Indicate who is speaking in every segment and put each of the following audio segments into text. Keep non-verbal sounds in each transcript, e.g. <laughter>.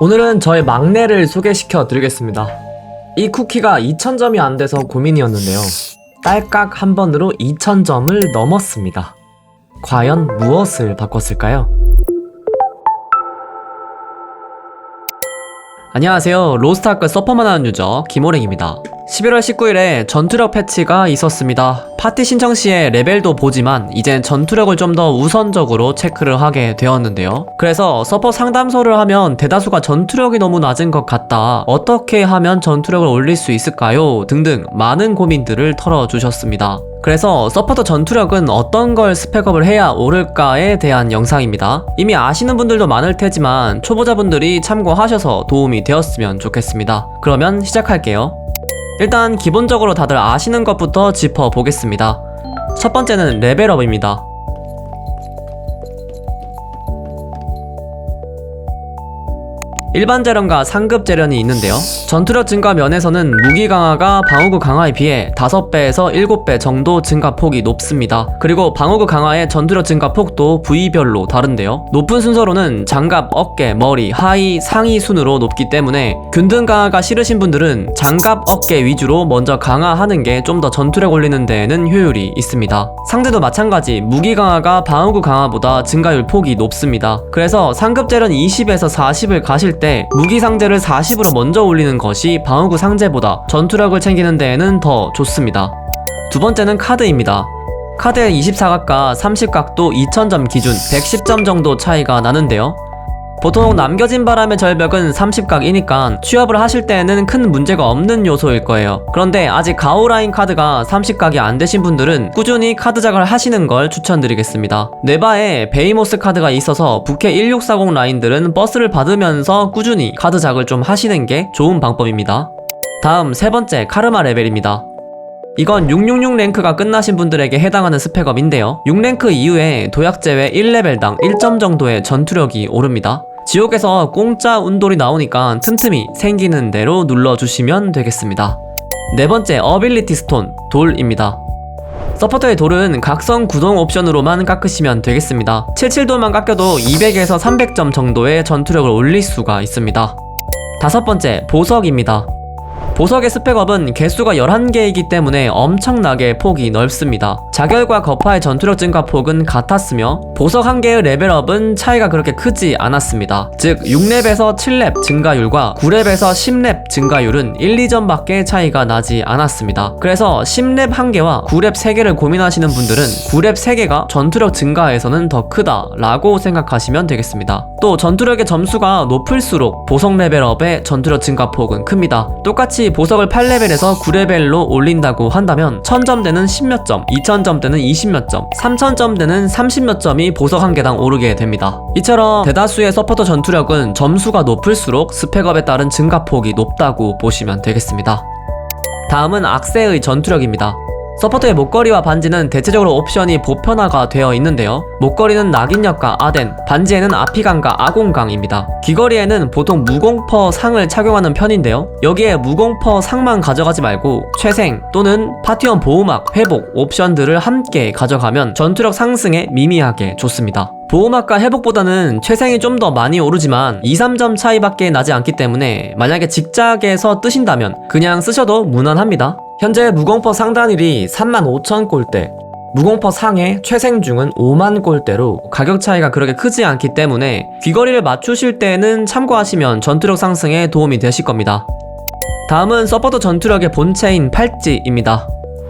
Speaker 1: 오늘은 저의 막내를 소개시켜 드리겠습니다. 이 쿠키가 2000점이 안 돼서 고민이었는데요. 딸깍 한 번으로 2000점을 넘었습니다. 과연 무엇을 바꿨을까요? 안녕하세요. 로스트아크 서퍼만 하는 유저 김호랭입니다. 11월 19일에 전투력 패치가 있었습니다. 파티 신청 시에 레벨도 보지만 이젠 전투력을 좀 더 우선적으로 체크를 하게 되었는데요. 그래서 서퍼 상담소를 하면 대다수가 전투력이 너무 낮은 것 같다. 어떻게 하면 전투력을 올릴 수 있을까요? 등등 많은 고민들을 털어주셨습니다. 그래서 서포터 전투력은 어떤 걸 스펙업을 해야 오를까에 대한 영상입니다. 이미 아시는 분들도 많을 테지만 초보자분들이 참고하셔서 도움이 되었으면 좋겠습니다. 그러면 시작할게요. 일단 기본적으로 다들 아시는 것부터 짚어보겠습니다. 첫 번째는 레벨업입니다. 일반 재련과 상급 재련이 있는데요. 전투력 증가 면에서는 무기 강화가 방어구 강화에 비해 5배에서 7배 정도 증가 폭이 높습니다. 그리고 방어구 강화의 전투력 증가 폭도 부위별로 다른데요. 높은 순서로는 장갑, 어깨, 머리, 하의, 상위 순으로 높기 때문에 균등 강화가 싫으신 분들은 장갑, 어깨 위주로 먼저 강화하는 게 좀 더 전투력 올리는 데에는 효율이 있습니다. 상대도 마찬가지 무기 강화가 방어구 강화보다 증가율 폭이 높습니다. 그래서 상급 재련 20에서 40을 가실 때 무기 상제를 40으로 먼저 올리는 것이 방어구 상제보다 전투력을 챙기는 데에는 더 좋습니다. 두 번째는 카드입니다. 카드의 24각과 30각도 2000점 기준 110점 정도 차이가 나는데요. 보통 남겨진 바람의 절벽은 30각이니까 취업을 하실 때에는 큰 문제가 없는 요소일 거예요. 그런데 아직 가오라인 카드가 30각이 안 되신 분들은 꾸준히 카드 작을 하시는 걸 추천드리겠습니다. 네바에 베이모스 카드가 있어서 부캐 1640 라인들은 버스를 받으면서 꾸준히 카드 작을 좀 하시는 게 좋은 방법입니다. 다음 세 번째 카르마 레벨입니다. 이건 666 랭크가 끝나신 분들에게 해당하는 스펙업인데요. 6랭크 이후에 도약 제외 1레벨당 1점 정도의 전투력이 오릅니다. 지옥에서 공짜 운돌이 나오니까 틈틈이 생기는 대로 눌러주시면 되겠습니다. 네 번째 어빌리티 스톤 돌입니다. 서포터의 돌은 각성 구동 옵션으로만 깎으시면 되겠습니다. 77돌만 깎여도 200에서 300점 정도의 전투력을 올릴 수가 있습니다. 다섯 번째 보석입니다. 보석의 스펙업은 개수가 11개이기 때문에 엄청나게 폭이 넓습니다. 자결과 거파의 전투력 증가 폭은 같았으며 보석 한 개의 레벨업은 차이가 그렇게 크지 않았습니다. 즉 6렙에서 7렙 증가율과 9렙에서 10렙 증가율은 1, 2점밖에 차이가 나지 않았습니다. 그래서 10렙 한 개와 9렙 3개를 고민하시는 분들은 9렙 3개가 전투력 증가에서는 더 크다라고 생각하시면 되겠습니다. 또 전투력의 점수가 높을수록 보석 레벨업의 전투력 증가 폭은 큽니다. 똑같이 보석을 8레벨에서 9레벨로 올린다고 한다면 1000점대는 10몇 점, 2000점대는 20몇 점, 3000점대는 30몇 점이 보석 한 개당 오르게 됩니다. 이처럼 대다수의 서포터 전투력은 점수가 높을수록 스펙업에 따른 증가폭이 높다고 보시면 되겠습니다. 다음은 악세의 전투력입니다. 서포터의 목걸이와 반지는 대체적으로 옵션이 보편화가 되어 있는데요. 목걸이는 낙인력과 아덴, 반지에는 아피강과 아공강입니다. 귀걸이에는 보통 무공퍼 상을 착용하는 편인데요. 여기에 무공퍼 상만 가져가지 말고 최생 또는 파티원 보호막, 회복 옵션들을 함께 가져가면 전투력 상승에 미미하게 좋습니다. 보호막과 회복보다는 최생이 좀 더 많이 오르지만 2, 3점 차이밖에 나지 않기 때문에 만약에 직작에서 뜨신다면 그냥 쓰셔도 무난합니다. 현재 무공퍼 상단일이 35,000골대, 무공퍼 상의 최생중은 5만 골대로 가격 차이가 그렇게 크지 않기 때문에 귀걸이를 맞추실 때는 참고하시면 전투력 상승에 도움이 되실 겁니다. 다음은 서포터 전투력의 본체인 팔찌입니다.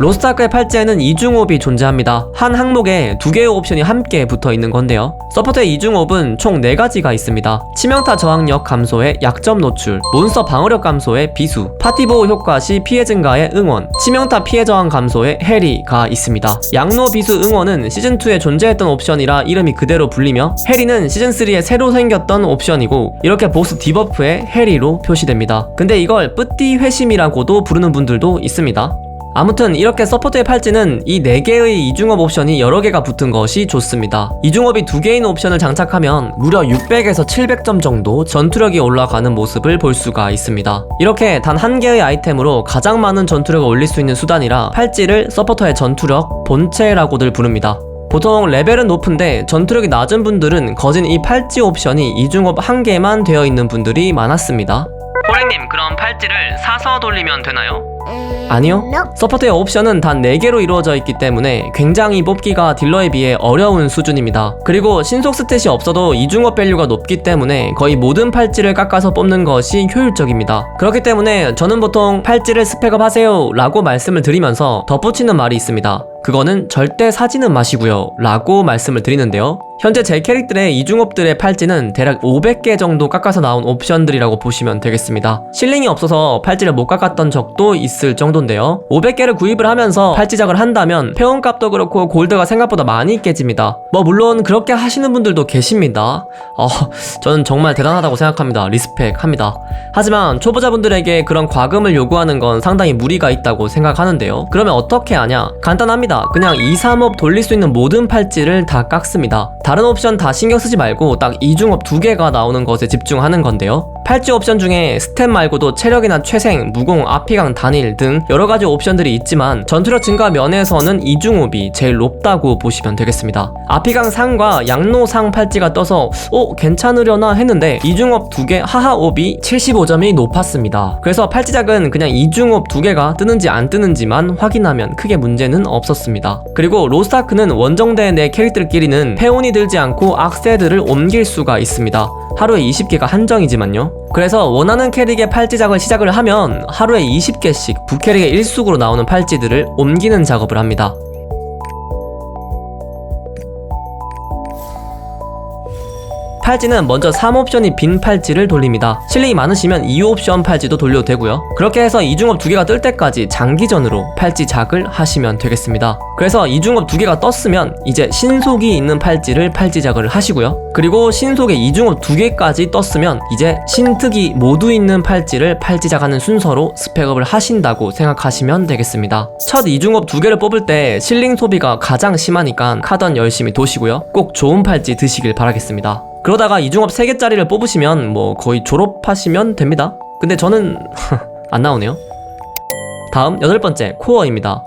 Speaker 1: 로스트아크의 팔찌에는 이중옵이 존재합니다. 한 항목에 두 개의 옵션이 함께 붙어 있는 건데요. 서포터의 이중옵은 총 4가지가 있습니다. 치명타 저항력 감소에 약점 노출, 몬스터 방어력 감소에 비수, 파티 보호 효과 시 피해 증가에 응원, 치명타 피해 저항 감소에 해리가 있습니다. 양로 비수 응원은 시즌2에 존재했던 옵션이라 이름이 그대로 불리며 해리는 시즌3에 새로 생겼던 옵션이고 이렇게 보스 디버프에 해리로 표시됩니다. 근데 이걸 뿌띠 회심이라고도 부르는 분들도 있습니다. 아무튼 이렇게 서포트의 팔찌는 이 4개의 이중업 옵션이 여러 개가 붙은 것이 좋습니다. 이중업이 2개인 옵션을 장착하면 무려 600에서 700점 정도 전투력이 올라가는 모습을 볼 수가 있습니다. 이렇게 단 한 개의 아이템으로 가장 많은 전투력을 올릴 수 있는 수단이라 팔찌를 서포터의 전투력 본체라고들 부릅니다. 보통 레벨은 높은데 전투력이 낮은 분들은 거진 이 팔찌 옵션이 이중업 한 개만 되어 있는 분들이 많았습니다. 호랭님 그럼 팔찌를 사서 돌리면 되나요? 아니요. 서포트의 옵션은 단 4개로 이루어져 있기 때문에 굉장히 뽑기가 딜러에 비해 어려운 수준입니다. 그리고 신속 스탯이 없어도 이중업 밸류가 높기 때문에 거의 모든 팔찌를 깎아서 뽑는 것이 효율적입니다. 그렇기 때문에 저는 보통 팔찌를 스펙업 하세요 라고 말씀을 드리면서 덧붙이는 말이 있습니다. 그거는 절대 사지는 마시고요 라고 말씀을 드리는데요. 현재 제 캐릭들의 이중업들의 팔찌는 대략 500개 정도 깎아서 나온 옵션들이라고 보시면 되겠습니다. 실링이 없어서 팔찌를 못 깎았던 적도 있을 정도인데요. 500개를 구입을 하면서 팔찌작을 한다면 회원값도 그렇고 골드가 생각보다 많이 깨집니다. 뭐 물론 그렇게 하시는 분들도 계십니다. 어, 저는 정말 대단하다고 생각합니다. 리스펙합니다. 하지만 초보자분들에게 그런 과금을 요구하는 건 상당히 무리가 있다고 생각하는데요. 그러면 어떻게 하냐? 간단합니다. 그냥 2, 3업 돌릴 수 있는 모든 팔찌를 다 깎습니다. 다른 옵션 다 신경 쓰지 말고 딱 이중업 두 개가 나오는 것에 집중하는 건데요. 팔찌 옵션 중에 스탯 말고도 체력이나 최생, 무공, 아피강, 단일 등 여러 가지 옵션들이 있지만 전투력 증가 면에서는 이중업이 제일 높다고 보시면 되겠습니다. 아피강 상과 양노상 팔찌가 떠서 어 괜찮으려나 했는데 이중업 두개 하하업이 75점이 높았습니다. 그래서 팔찌작은 그냥 이중업 두 개가 뜨는지 안 뜨는지만 확인하면 크게 문제는 없었습니다. 그리고 로스타크는 원정대 내 캐릭터끼리는 페온이 들지 않고 악세들을 옮길 수가 있습니다. 하루에 20개가 한정이지만요. 그래서 원하는 캐릭의 팔찌 작을 시작을 하면 하루에 20개씩 부캐릭의 일숙으로 나오는 팔찌들을 옮기는 작업을 합니다. 팔찌는 먼저 3옵션이 빈 팔찌를 돌립니다. 실력이 많으시면 2옵션 팔찌도 돌려도 되고요. 그렇게 해서 이중업 두 개가 뜰 때까지 장기전으로 팔찌 작을 하시면 되겠습니다. 그래서 이중업 두 개가 떴으면 이제 신속이 있는 팔찌를 팔찌 작을 하시고요. 그리고 신속에 이중업 두 개까지 떴으면 이제 신특이 모두 있는 팔찌를 팔찌 작하는 순서로 스펙업을 하신다고 생각하시면 되겠습니다. 첫 이중업 두 개를 뽑을 때 실링 소비가 가장 심하니까 카던 열심히 도시고요. 꼭 좋은 팔찌 드시길 바라겠습니다. 그러다가 이중업 3개짜리를 뽑으시면 뭐 거의 졸업하시면 됩니다. 근데 저는 <laughs> 안 나오네요. 다음 여덟 번째 코어입니다.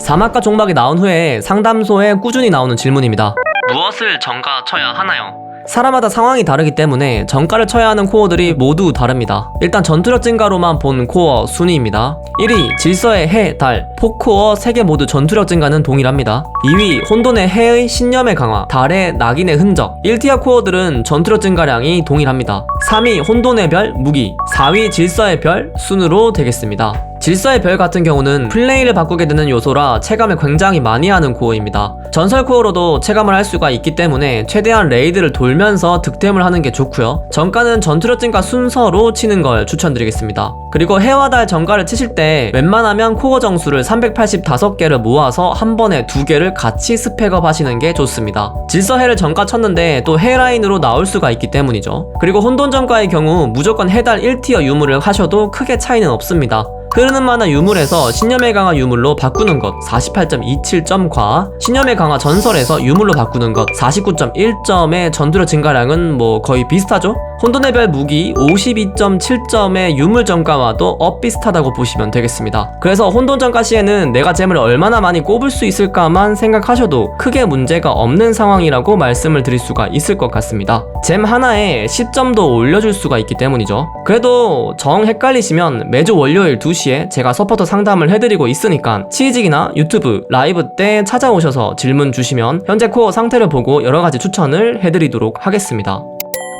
Speaker 1: 사막과 종막이 나온 후에 상담소에 꾸준히 나오는 질문입니다. 무엇을 정가 쳐야 하나요? 사람마다 상황이 다르기 때문에 정가를 쳐야 하는 코어들이 모두 다릅니다. 일단 전투력 증가로만 본 코어 순위입니다. 1위 질서의 해, 달, 포코어 3개 모두 전투력 증가는 동일합니다. 2위 혼돈의 해의 신념의 강화, 달의 낙인의 흔적 1티어 코어들은 전투력 증가량이 동일합니다. 3위 혼돈의 별, 무기 4위 질서의 별 순으로 되겠습니다. 질서의 별 같은 경우는 플레이를 바꾸게 되는 요소라 체감을 굉장히 많이 하는 코어입니다. 전설 코어로도 체감을 할 수가 있기 때문에 최대한 레이드를 돌면서 득템을 하는 게 좋고요. 정가는 전투력 증가 순서로 치는 걸 추천드리겠습니다. 그리고 해와 달 정가를 치실 때 웬만하면 코어 정수를 385개를 모아서 한 번에 두 개를 같이 스펙업 하시는 게 좋습니다. 질서 해를 정가 쳤는데 또 해 라인으로 나올 수가 있기 때문이죠. 그리고 혼돈 정가의 경우 무조건 해달 1티어 유물을 하셔도 크게 차이는 없습니다. 흐르는 만화 유물에서 신념의 강화 유물로 바꾸는 것 48.27점과 신념의 강화 전설에서 유물로 바꾸는 것 49.1점의 전투력 증가량은 뭐 거의 비슷하죠? 혼돈의 별 무기 52.7점의 유물 정가와도 엇비슷하다고 보시면 되겠습니다. 그래서 혼돈 정가 시에는 내가 잼을 얼마나 많이 꼽을 수 있을까만 생각하셔도 크게 문제가 없는 상황이라고 말씀을 드릴 수가 있을 것 같습니다. 잼 하나에 10점도 올려줄 수가 있기 때문이죠. 그래도 정 헷갈리시면 매주 월요일 2시에 제가 서포터 상담을 해드리고 있으니까 치즈직이나 유튜브 라이브 때 찾아오셔서 질문 주시면 현재 코어 상태를 보고 여러 가지 추천을 해드리도록 하겠습니다.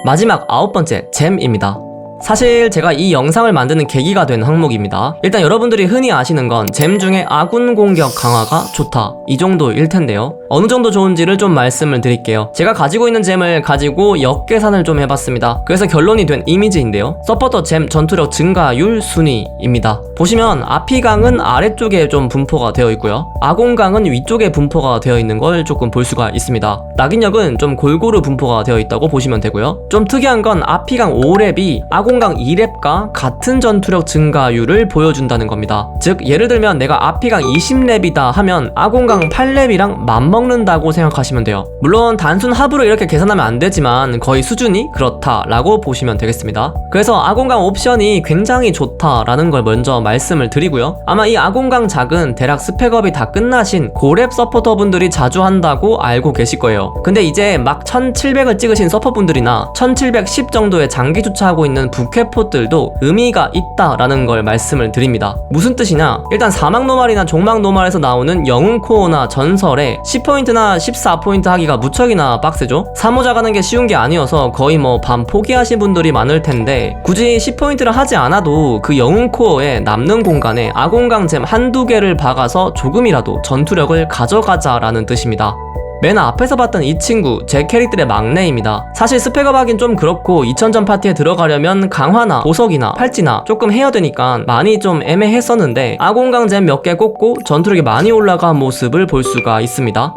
Speaker 1: 마지막 아홉 번째 잼입니다. 사실 제가 이 영상을 만드는 계기가 된 항목입니다. 일단 여러분들이 흔히 아시는 건 잼 중에 아군 공격 강화가 좋다 이 정도일 텐데요. 어느 정도 좋은지를 좀 말씀을 드릴게요. 제가 가지고 있는 잼을 가지고 역계산을 좀 해봤습니다. 그래서 결론이 된 이미지인데요. 서포터 잼 전투력 증가율 순위입니다. 보시면 아피강은 아래쪽에 좀 분포가 되어 있고요. 아공강은 위쪽에 분포가 되어 있는 걸 조금 볼 수가 있습니다. 낙인력은 좀 골고루 분포가 되어 있다고 보시면 되고요. 좀 특이한 건 아피강 5랩이 아공 아공강 2렙과 같은 전투력 증가율을 보여준다는 겁니다. 즉 예를 들면 내가 아피강 20렙이다 하면 아공강 8렙이랑 맞먹는다고 생각하시면 돼요. 물론 단순 합으로 이렇게 계산하면 안 되지만 거의 수준이 그렇다라고 보시면 되겠습니다. 그래서 아공강 옵션이 굉장히 좋다라는 걸 먼저 말씀을 드리고요. 아마 이 아공강 작은 대략 스펙업이 다 끝나신 고렙 서포터분들이 자주 한다고 알고 계실 거예요. 근데 이제 막 1700을 찍으신 서퍼분들이나 1710 정도의 장기 주차하고 있는 부캐폿들도 의미가 있다라는 걸 말씀을 드립니다. 무슨 뜻이냐? 일단 사막 노말이나 종막 노말에서 나오는 영웅 코어나 전설에 10포인트나 14포인트 하기가 무척이나 빡세죠? 사모자 가는 게 쉬운 게 아니어서 거의 뭐 반 포기하신 분들이 많을 텐데 굳이 10포인트를 하지 않아도 그 영웅 코어에 남는 공간에 아공강 잼 한두 개를 박아서 조금이라도 전투력을 가져가자라는 뜻입니다. 맨 앞에서 봤던 이 친구 제 캐릭들의 막내입니다. 사실 스펙업 하긴 좀 그렇고 2000전 파티에 들어가려면 강화나 보석이나 팔찌나 조금 해야 되니까 많이 좀 애매했었는데 아공강잼 몇 개 꽂고 전투력이 많이 올라간 모습을 볼 수가 있습니다.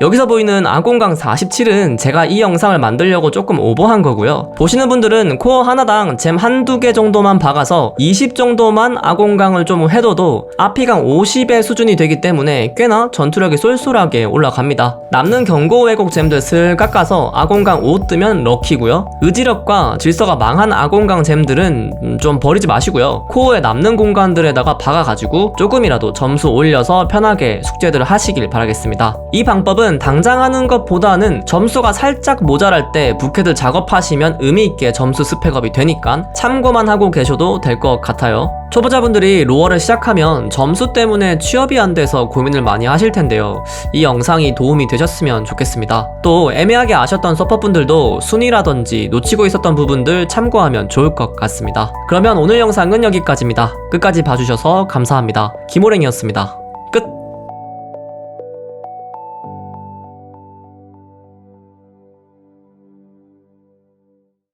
Speaker 1: 여기서 보이는 아공강 47은 제가 이 영상을 만들려고 조금 오버한 거고요. 보시는 분들은 코어 하나당 잼 한두 개 정도만 박아서 20 정도만 아공강을 좀 해둬도 아피강 50의 수준이 되기 때문에 꽤나 전투력이 쏠쏠하게 올라갑니다. 남는 경고 왜곡 잼들 슬 깎아서 아공강 5 뜨면 럭키고요. 의지력과 질서가 망한 아공강 잼들은 음, 좀 버리지 마시고요. 코어에 남는 공간들에다가 박아가지고 조금이라도 점수 올려서 편하게 숙제들을 하시길 바라겠습니다. 이 방법은 당장 하는 것보다는 점수가 살짝 모자랄 때 부캐들 작업하시면 의미있게 점수 스펙업이 되니까 참고만 하고 계셔도 될 것 같아요. 초보자분들이 로어를 시작하면 점수 때문에 취업이 안 돼서 고민을 많이 하실 텐데요. 이 영상이 도움이 되셨으면 좋겠습니다. 또 애매하게 아셨던 서퍼분들도 순위라든지 놓치고 있었던 부분들 참고하면 좋을 것 같습니다. 그러면 오늘 영상은 여기까지입니다. 끝까지 봐주셔서 감사합니다. 김호랭이었습니다.